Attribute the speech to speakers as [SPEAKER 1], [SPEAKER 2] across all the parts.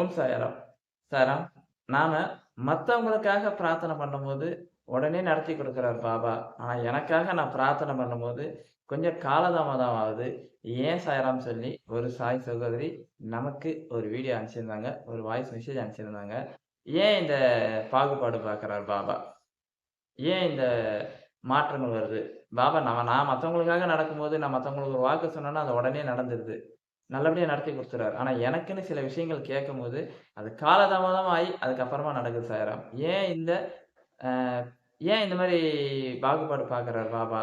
[SPEAKER 1] ஓம் சாயராம். சாராம் நாம மற்றவங்களுக்காக பிரார்த்தனை பண்ணும்போது உடனே நடத்தி கொடுக்குறார் பாபா. ஆனால் எனக்காக நான் பிரார்த்தனை பண்ணும்போது கொஞ்சம் காலதாமதம் ஆகுது. ஏன் சாயராம் சொல்லி ஒரு சாய் சகோதரி நமக்கு ஒரு வீடியோ அனுப்பிச்சிருந்தாங்க ஒரு வாய்ஸ் மெசேஜ் அனுப்பிச்சிருந்தாங்க. ஏன் இந்த பாகுபாடு பார்க்குறார் பாபா? ஏன் இந்த மாற்றங்கள் வருது? பாபா நம்ம நான் மற்றவங்களுக்காக நடக்கும்போது நான் மற்றவங்களுக்கு ஒரு வாக்கு சொன்னேன்னா அது உடனே நடந்துருது. நல்லபடியாக நடத்தி கொடுத்துறாரு. ஆனால் எனக்குன்னு சில விஷயங்கள் கேட்கும்போது அது காலதாமதம் ஆகி அதுக்கப்புறமா நடக்குது சாயராம். ஏன் இந்த ஏன் இந்த மாதிரி பாகுபாடு பார்க்குறாரு பாபா?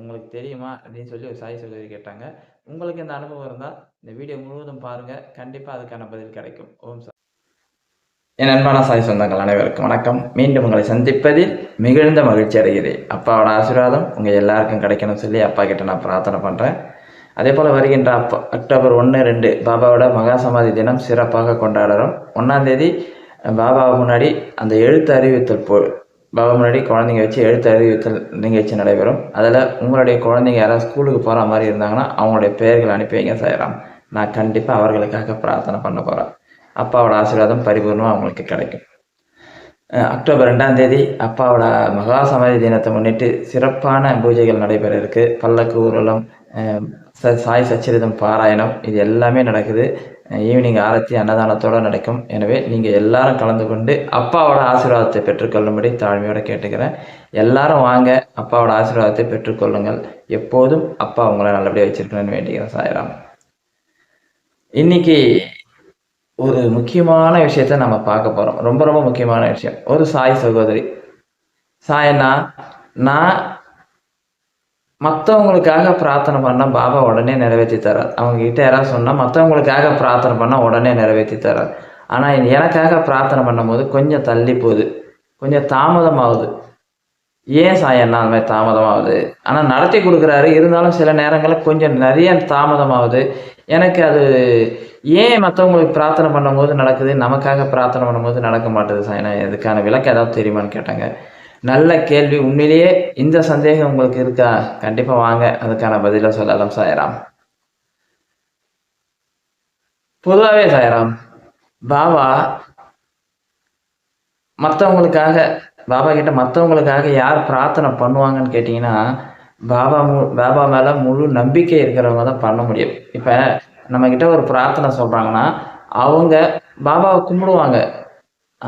[SPEAKER 1] உங்களுக்கு தெரியுமா? அப்படின்னு சொல்லி ஒரு சாய் சொல்லி கேட்டாங்க. உங்களுக்கு இந்த அனுபவம் இருந்தால் இந்த வீடியோ முழுவதும் பாருங்கள் கண்டிப்பாக அதுக்கான பதில் கிடைக்கும். ஓம் சார் என் அன்பான சாய் சொந்தங்கள் அனைவருக்கும் வணக்கம். மீண்டும் உங்களை சந்திப்பதில் மிகுந்த மகிழ்ச்சி அடைகிறேன். அப்பாவோட ஆசீர்வாதம் உங்கள் எல்லாருக்கும் கிடைக்கணும்னு சொல்லி அப்பா கிட்ட நான் பிரார்த்தனை பண்ணுறேன் அதே போல் வருகின்ற அப்பா அக்டோபர் ஒன்று ரெண்டு பாபாவோட மகா சமாதி தினம் சிறப்பாக கொண்டாடுறோம். ஒன்றாந்தேதி பாபா முன்னாடி அந்த எழுத்து அறிவித்தல் போ பாபா முன்னாடி குழந்தைங்க வச்சு எழுத்து அறிவித்தல் நிகழ்ச்சி நடைபெறும். அதில் உங்களுடைய குழந்தைங்க யாராவது ஸ்கூலுக்கு போகிற மாதிரி இருந்தாங்கன்னா அவங்களுடைய பெயர்கள் அனுப்பி வைங்க செய்கிறான் நான் கண்டிப்பாக அவர்களுக்காக பிரார்த்தனை பண்ண போகிறேன் அப்பாவோட ஆசீர்வாதம் பரிபூர்ணமாக அவங்களுக்கு கிடைக்கும். அக்டோபர் ரெண்டாம் தேதி அப்பாவோட மகா சமாதி தினத்தை முன்னிட்டு சிறப்பான பூஜைகள் நடைபெற இருக்கு. பல்லக்கு ஊர்வலம் சாய் சச்சரிதம் பாராயணம் இது எல்லாமே நடக்குது. ஈவினிங் ஆரத்தி அன்னதானத்தோட நடக்கும். எனவே நீங்கள் எல்லாரும் கலந்து கொண்டு அப்பாவோட ஆசீர்வாதத்தை பெற்றுக்கொள்ளும்படி தாழ்மையோடு கேட்டுக்கிறேன். எல்லாரும் வாங்க அப்பாவோட ஆசீர்வாதத்தை பெற்றுக்கொள்ளுங்கள். எப்போதும் அப்பா உங்களை நல்லபடியாக வச்சிருக்கணும்னு வேண்டிக்கிறேன் சாய்ராம். இன்னைக்கு ஒரு முக்கியமான விஷயத்த நம்ம பார்க்க போறோம். ரொம்ப ரொம்ப முக்கியமான விஷயம். ஒரு சாய் சகோதரி. சாயண்ணா நான் மற்றவங்களுக்காக பிரார்த்தனை பண்ணால் பாபா உடனே நிறைவேற்றி தரார். அவங்ககிட்ட யாராவது சொன்னால் மற்றவங்களுக்காக பிரார்த்தனை பண்ணால் உடனே நிறைவேற்றி தரார். ஆனால் எனக்காக பிரார்த்தனை பண்ணும்போது கொஞ்சம் தள்ளி போகுது. கொஞ்சம் தாமதமாகுது. ஏன் சாயண்ணா அந்த மாதிரி தாமதமாகுது? ஆனால் நடத்தி கொடுக்குறாரு. இருந்தாலும் சில நேரங்களில் கொஞ்சம் நிறைய தாமதமாகுது. எனக்கு அது ஏன் மற்றவங்களுக்கு பிரார்த்தனை பண்ணும்போது நடக்குது? நமக்காக பிரார்த்தனை பண்ணும்போது நடக்க மாட்டேது சாயனா இதுக்கான விளக்கம் ஏதாவது தெரியுமான்னு கேட்டாங்க. நல்ல கேள்வி. உண்மையிலேயே இந்த சந்தேகம் உங்களுக்கு இருக்கா? கண்டிப்பாக வாங்க. அதுக்கான பதிலை சொல்லலாம் சாயராம். பொதுவாகவே சாயராம் பாபா மற்றவங்களுக்காக பாபா கிட்ட மற்றவங்களுக்காக யார் பிரார்த்தனை பண்ணுவாங்கன்னு கேட்டிங்கன்னா பாபா மு பாபா மேலே முழு நம்பிக்கை இருக்கிறவங்க தான் பண்ண முடியும். இப்போ நம்மக்கிட்ட ஒரு பிரார்த்தனை சொல்கிறாங்கன்னா அவங்க பாபாவை கும்பிடுவாங்க.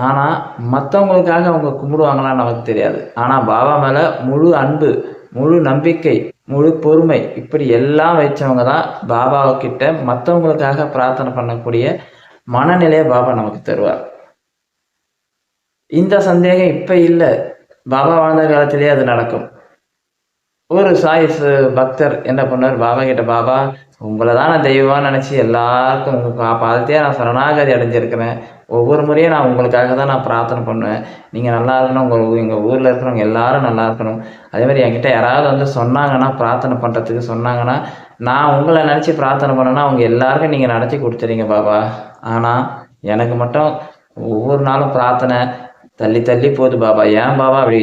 [SPEAKER 1] ஆனால் மற்றவங்களுக்காக அவங்க கும்பிடுவாங்களான்னு நமக்கு தெரியாது. ஆனால் பாபா மேலே முழு அன்பு முழு நம்பிக்கை முழு பொறுமை இப்படி எல்லாம் வச்சவங்க தான் பாபா கிட்ட மற்றவங்களுக்காக பிரார்த்தனை பண்ணக்கூடிய மனநிலையை பாபா நமக்கு தருவார். இந்த சந்தேகம் இப்போ இல்லை. பாபா வாழ்ந்த காலத்திலேயே அது நடக்கும். ஒரு சாய் பக்தர் என்ன பண்ணார்? பாபா கிட்ட பாபா உங்களை தான் நான் தெய்வமாக நினச்சி எல்லாருக்கும் உங்கள் பாதத்தையே நான் சரணாகதி அடைஞ்சிருக்கிறேன். ஒவ்வொரு முறையும் நான் உங்களுக்காக தான் நான் பிரார்த்தனை பண்ணுவேன். நீங்கள் நல்லா இருக்கணும் உங்கள் எங்கள் ஊரில் இருக்கிறவங்க எல்லாரும் நல்லா இருக்கணும். அதேமாதிரி என்கிட்ட யாராவது வந்து சொன்னாங்கன்னா பிரார்த்தனை பண்ணுறதுக்கு சொன்னாங்கன்னா நான் உங்களை நினச்சி பிரார்த்தனை பண்ணேன்னா அவங்க எல்லாருக்கும் நீங்கள் நடத்தி கொடுத்துறீங்க பாபா. ஆனால் எனக்கு மட்டும் ஒவ்வொரு நாளும் பிரார்த்தனை தள்ளி தள்ளி போகுது பாபா. ஏன் பாபா அப்படி?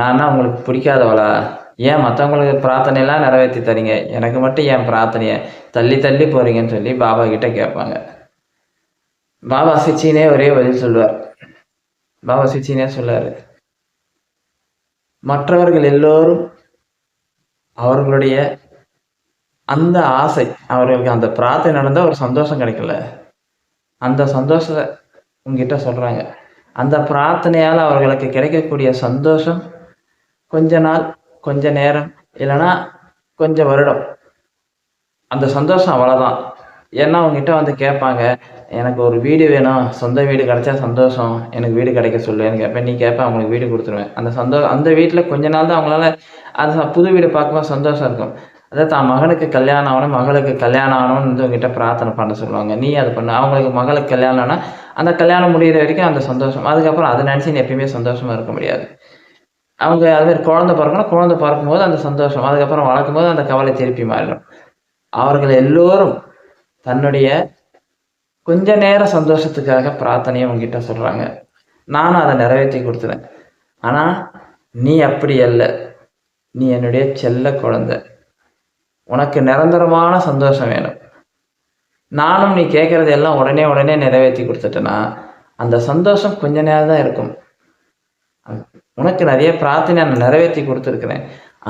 [SPEAKER 1] நான்னா உங்களுக்கு பிடிக்காதவளா? ஏன் மற்றவங்களுக்கு பிரார்த்தனையெல்லாம் நிறைவேற்றி தரீங்க? எனக்கு மட்டும் ஏன் பிரார்த்தனையை தள்ளி தள்ளி போகிறீங்கன்னு சொல்லி பாபா கிட்டே கேட்பாங்க. பாபா சிச்சினே ஒரே பதில் சொல்லுவார். பாபா சிச்சினே சொல்லாரு. மற்றவர்கள் எல்லோரும் அவர்களுடைய அந்த ஆசை அவர்களுக்கு அந்த பிரார்த்தனை நடந்தால் ஒரு சந்தோஷம் கிடைக்கல. அந்த சந்தோஷத்தை உங்ககிட்ட சொல்றாங்க. அந்த பிரார்த்தனையால் அவர்களுக்கு கிடைக்கக்கூடிய சந்தோஷம் கொஞ்ச நாள் கொஞ்ச நேரம் இல்லைன்னா கொஞ்சம் வருடம். அந்த சந்தோஷம் அவ்வளோதான் ஏன்னா அவங்ககிட்ட வந்து கேட்பாங்க எனக்கு ஒரு வீடு வேணும் சொந்த வீடு கிடைச்சா சந்தோஷம் எனக்கு வீடு கிடைக்க சொல்லுவேன்னு கேட்பேன் நீ கேட்பேன் அவங்களுக்கு வீடு கொடுத்துருவேன். அந்த சந்தோ அந்த வீட்டில் கொஞ்ச நாள் தான் அவங்களால அந்த புது வீடு பார்க்கும்போது சந்தோஷம் இருக்கும். அதாவது தான் மகனுக்கு கல்யாணம் ஆகணும் மகளுக்கு கல்யாணம் ஆகணும்னு வந்து உங்ககிட்ட பிரார்த்தனை பண்ண சொல்லுவாங்க. நீ அது பண்ண. அவங்களுக்கு மகளுக்கு கல்யாணம்னா அந்த கல்யாணம் முடிகிற வரைக்கும் அந்த சந்தோஷம். அதுக்கப்புறம் அதை நினச்சி நீ எப்பயுமே சந்தோஷமாக இருக்க முடியாது. அவங்க அதுமாதிரி குழந்தை பிறக்கணும் குழந்தை பிறக்கும்போது அந்த சந்தோஷம். அதுக்கப்புறம் வளர்க்கும் போது அந்த கவலை திருப்பி மாறிடும். அவர்கள் எல்லோரும் தன்னுடைய கொஞ்ச நேர சந்தோஷத்துக்காக பிரார்த்தனையை உங்ககிட்ட சொல்றாங்க. நானும் அதை நிறைவேற்றி கொடுத்துறேன். ஆனா நீ அப்படி அல்ல. நீ என்னுடைய செல்ல குழந்தை. உனக்கு நிரந்தரமான சந்தோஷம் வேணும். நானும் நீ கேட்கறது எல்லாம் உடனே உடனே நிறைவேற்றி கொடுத்துட்டேன்னா அந்த சந்தோஷம் கொஞ்ச நேரம் தான் இருக்கும். உனக்கு நிறைய பிரார்த்தனை நான் நிறைவேத்தி கொடுத்துருக்குறேன்.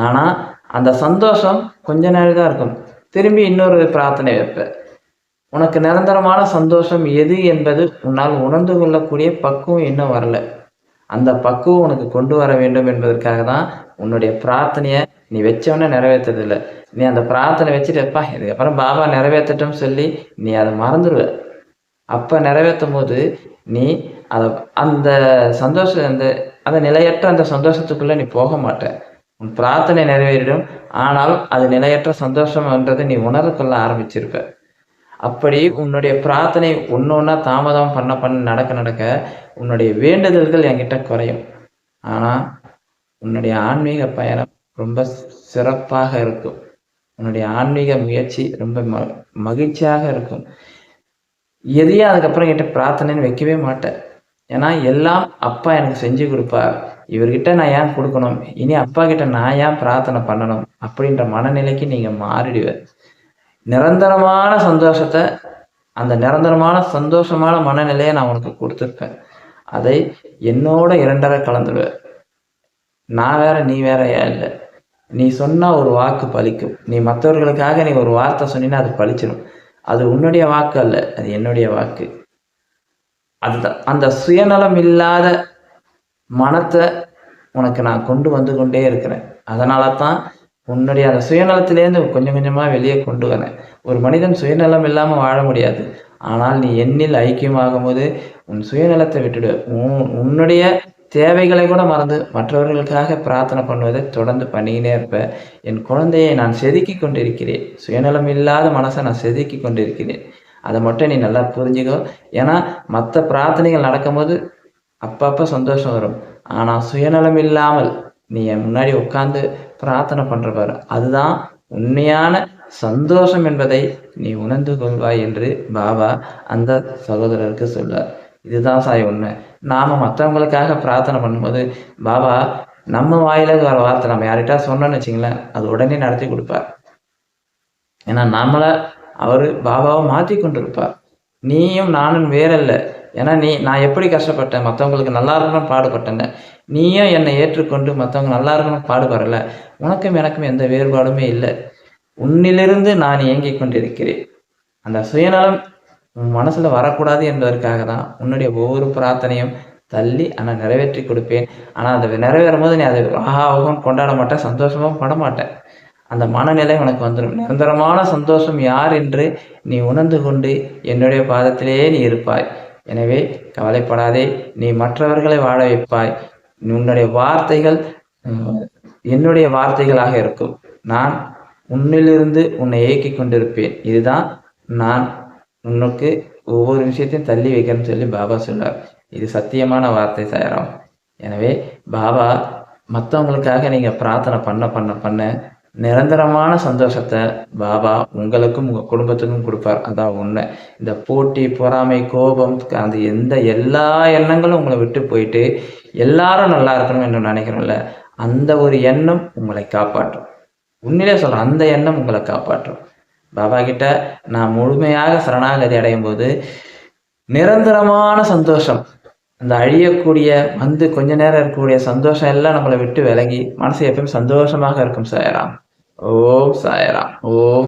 [SPEAKER 1] ஆனால் அந்த சந்தோஷம் கொஞ்ச நேரம் தான் இருக்கும். திரும்பி இன்னொரு பிரார்த்தனை வைப்பேன். உனக்கு நிரந்தரமான சந்தோஷம் எது என்பது உன்னால் உணர்ந்து கொள்ளக்கூடிய பக்குவம் இன்னும் வரல. அந்த பக்குவம் உனக்கு கொண்டு வர வேண்டும் என்பதற்காக தான் உன்னுடைய பிரார்த்தனையை நீ வச்சோனே நிறைவேற்றதில்லை நீ அந்த பிரார்த்தனை வச்சுட்டுப்பா இதுக்கப்புறம் பாபா நிறைவேற்றட்டும் சொல்லி நீ அதை மறந்துடுவ அப்போ நிறைவேற்றும் போது நீ அதை அந்த சந்தோஷம் அந்த அந்த நிலையற்ற அந்த சந்தோஷத்துக்குள்ளே நீ போக மாட்ட. உன் பிரார்த்தனை நிறைவேறிடும். ஆனால், அது நிலையற்ற சந்தோஷம் என்றதை நீ உணரக்கொள்ள ஆரம்பிச்சிருப்ப. அப்படி உன்னுடைய பிரார்த்தனை ஒண்ணு ஒண்ணா தாமதம் பண்ண பண்ண நடக்க நடக்க, உன்னுடைய வேண்டுதல்கள் என்கிட்ட குறையும். ஆனா, உன்னுடைய ஆன்மீக பயணம் ரொம்ப சிறப்பாக இருக்கும். உன்னுடைய ஆன்மீக முயற்சி ரொம்ப ம மகிழ்ச்சியாக இருக்கும். எதையும் அதுக்கப்புறம் என்கிட்ட பிரார்த்தனைன்னு வைக்கவே மாட்டேன் ஏன்னா, எல்லாம் அப்பா எனக்கு செஞ்சு கொடுப்பார் இவர்கிட்ட நான் ஏன் கொடுக்கணும் இனி அப்பா கிட்ட நான் ஏன் பிரார்த்தனை பண்ணணும்? அப்படின்ற மனநிலைக்கு நீங்க மாறிடுவ. நிரந்தரமான சந்தோஷத்தை அந்த நிரந்தரமான சந்தோஷமான மனநிலையை நான் உனக்கு கொடுத்துருப்பேன் அதை என்னோட இரண்டரை கலந்துடுவேன் நான் வேற, நீ வேறயா இல்லை நீ சொன்னால் ஒரு வாக்கு பலிக்கும். நீ மற்றவர்களுக்காக நீ ஒரு வார்த்தை சொன்னீன்னா அது பழிச்சிடும் அது உன்னுடைய வாக்கு அல்ல. அது என்னுடைய வாக்கு. அதுதான். அந்த சுயநலம் இல்லாத மனத்தை உனக்கு நான் கொண்டு வந்து கொண்டே இருக்கிறேன். அதனால தான் உன்னுடைய அந்த சுயநலத்திலேருந்து கொஞ்சம் கொஞ்சமாக வெளியே கொண்டு வரேன். ஒரு மனிதன் சுயநலம் இல்லாமல் வாழ முடியாது. ஆனால், நீ என்னில் ஐக்கியமாகும்போது, உன் சுயநலத்தை விட்டுடு உன் உன்னுடைய தேவைகளை கூட மறந்து மற்றவர்களுக்காக பிரார்த்தனை பண்ணுவதை தொடர்ந்து பண்ணிக்கினே இருப்ப. என் குழந்தையை நான் செதுக்கி கொண்டிருக்கிறேன். சுயநலம் இல்லாத மனசை நான் செதுக்கி கொண்டிருக்கிறேன். அதை மட்டும் நீ நல்லா புரிஞ்சுக்கோ. ஏன்னா, மற்ற பிரார்த்தனைகள் நடக்கும்போது அப்பப்போ சந்தோஷம் வரும். ஆனால் சுயநலம் இல்லாமல் நீ என் முன்னாடி உட்காந்து பிரார்த்தனை பண்ற பாரு, அதுதான் உண்மையான சந்தோஷம் என்பதை நீ உணர்ந்து கொள்வாய் என்று பாபா அந்த சகோதரருக்கு சொல்றார். இதுதான் சாய் உண்மை. நாம மத்தவங்களுக்காக பிரார்த்தனை பண்ணும்போது, பாபா நம்ம வாயில வர வார்த்தை நம்ம யார்கிட்ட சொன்னோம்னு வச்சுங்களேன் அது உடனே நடத்தி கொடுப்பார் ஏன்னா, நம்மளை அவரு பாபாவ மாற்றி கொண்டிருப்பார். நீயும் நானும் வேறல்ல. ஏன்னா, நீ நான் எப்படி கஷ்டப்பட்டேன்? மத்தவங்களுக்கு நல்லா இருக்கணும்னு பாடுபட்டேன்ல. நீயும் என்னை ஏற்றுக்கொண்டு மற்றவங்க நல்லா இருக்கணும் பாடுபடல உனக்கும் எனக்கும் எந்த வேறுபாடுமே இல்லை உன்னிலிருந்து நான் இயங்கிக் கொண்டிருக்கிறேன். அந்த சுயநலம் உன் மனசுல வரக்கூடாது என்பதற்காக தான் உன்னுடைய ஒவ்வொரு பிரார்த்தனையும் தள்ளி ஆனால் நிறைவேற்றி கொடுப்பேன். ஆனால் அதை நிறைவேறும் போது நீ அதை ஆகாவும் கொண்டாட மாட்டேன் சந்தோஷமும் படமாட்ட. அந்த மனநிலை உனக்கு வந்துடும் நிரந்தரமான சந்தோஷம் யார் என்று நீ உணர்ந்து கொண்டு என்னுடைய பாதத்திலேயே நீ இருப்பாய். எனவே கவலைப்படாதே. நீ மற்றவர்களை வாழ வைப்பாய். உன்னுடைய வார்த்தைகள் என்னுடைய வார்த்தைகளாக இருக்கும். நான் உன்னிலிருந்து உன்னை இயக்கி கொண்டிருப்பேன். இதுதான் நான் உனக்கு ஒவ்வொரு விஷயத்தையும் தள்ளி வைக்கிறேன்னு சொல்லி பாபா சொல்றார். இது சத்தியமான வார்த்தை சாய்ராம். எனவே பாபா மற்றவங்களுக்காக நீங்க பிரார்த்தனை பண்ண பண்ண பண்ண நிரந்தரமான சந்தோஷத்தை பாபா உங்களுக்கும், உங்கள் குடும்பத்துக்கும் கொடுப்பார் அதான் உண்மை. இந்த போட்டி, பொறாமை, கோபம் அந்த எந்த எல்லா எண்ணங்களும் உங்களை விட்டு போயிட்டு, எல்லாரும் நல்லா இருக்கணும் என்று நினைக்கிறோம்ல, அந்த ஒரு எண்ணம் உங்களை காப்பாற்றும். உண்மையிலே சொல்றேன். அந்த எண்ணம் உங்களை காப்பாற்றும். பாபா கிட்ட நான் முழுமையாக சரணாகதி அடையும்போது, நிரந்தரமான சந்தோஷம். அந்த அழியக்கூடிய வந்து கொஞ்ச நேரம் இருக்கக்கூடிய சந்தோஷம் எல்லாம் நம்மளை விட்டு விலகி, மனசு எப்பயும் சந்தோஷமாக இருக்கும் சாயராம் ஓம் சாய்ராம். ஓம்